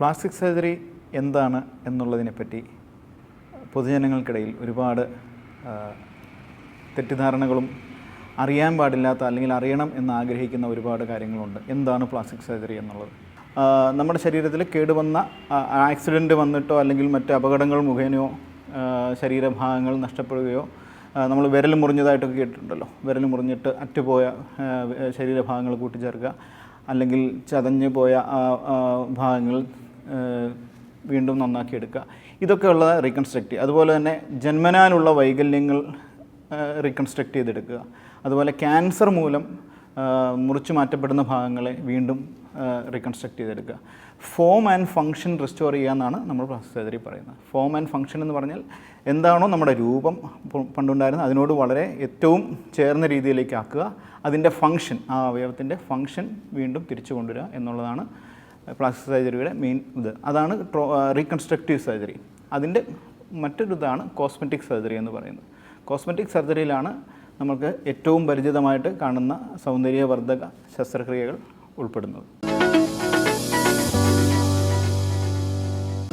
Plastic surgery എന്താണ് എന്നുള്ളതിനെപ്പറ്റി പൊതുജനങ്ങൾക്കിടയിൽ ഒരുപാട് തെറ്റിദ്ധാരണകളും അറിയാൻ പാടില്ലാത്ത അല്ലെങ്കിൽ അറിയണം എന്ന് ആഗ്രഹിക്കുന്ന ഒരുപാട് കാര്യങ്ങളുണ്ട്. എന്താണ് പ്ലാസ്റ്റിക് സർജറി എന്നുള്ളത്? നമ്മുടെ ശരീരത്തിൽ കേടുവന്ന ആക്സിഡന്റ് വന്നിട്ടോ അല്ലെങ്കിൽ മറ്റ് അപകടങ്ങൾ മുഖേനയോ ശരീരഭാഗങ്ങൾ നഷ്ടപ്പെടുകയോ നമ്മൾ വിരൽ മുറിഞ്ഞതായിട്ടൊക്കെ കേട്ടിട്ടുണ്ടല്ലോ. വിരൽ മുറിഞ്ഞിട്ട് അറ്റുപോയ ശരീരഭാഗങ്ങൾ കൂട്ടിച്ചേർക്കുക അല്ലെങ്കിൽ ചതഞ്ഞു പോയ ഭാഗങ്ങൾ വീണ്ടും നന്നാക്കി എടുക്കുക ഇതൊക്കെയുള്ള റീകൺസ്ട്രക്റ്റ് അതുപോലെ തന്നെ ജന്മനാനുള്ള വൈകല്യങ്ങൾ റീകൺസ്ട്രക്റ്റ് ചെയ്തെടുക്കുക. അതുപോലെ ക്യാൻസർ മൂലം മുറിച്ചു മാറ്റപ്പെടുന്ന ഭാഗങ്ങളെ വീണ്ടും റീകൺസ്ട്രക്റ്റ് ചെയ്തെടുക്കുക. ഫോം ആൻഡ് ഫങ്ഷൻ റിസ്റ്റോർ ചെയ്യുക എന്നാണ് നമ്മൾ പ്ലാസ്റ്റിക് സർജറി പറയുന്നത്. ഫോം ആൻഡ് ഫങ്ഷൻ എന്ന് പറഞ്ഞാൽ എന്താണോ നമ്മുടെ രൂപം പണ്ടുണ്ടായിരുന്നത്. അതിനോട് വളരെ ഏറ്റവും ചേർന്ന രീതിയിലേക്ക് ആക്കുക. അതിന്റെ ഫങ്ഷൻ ആ അവയവത്തിന്റെ ഫങ്ഷൻ വീണ്ടും തിരിച്ചു കൊണ്ടുവരിക എന്നുള്ളതാണ് പ്ലാസ്റ്റിക് സർജറിയുടെ മെയിൻ ഇത്. അതാണ് ട്രോ റീകൺസ്ട്രക്റ്റീവ് സർജറി അതിന്റെ മറ്റൊരു ഇതാണ് കോസ്മെറ്റിക് സർജറി എന്ന് പറയുന്നത്. കോസ്മെറ്റിക് സർജറിയിലാണ് നമുക്ക് ഏറ്റവും പരിചിതമായിട്ട് കാണുന്ന സൗന്ദര്യവർദ്ധക ശസ്ത്രക്രിയകൾ ഉൾപ്പെടുന്നത്.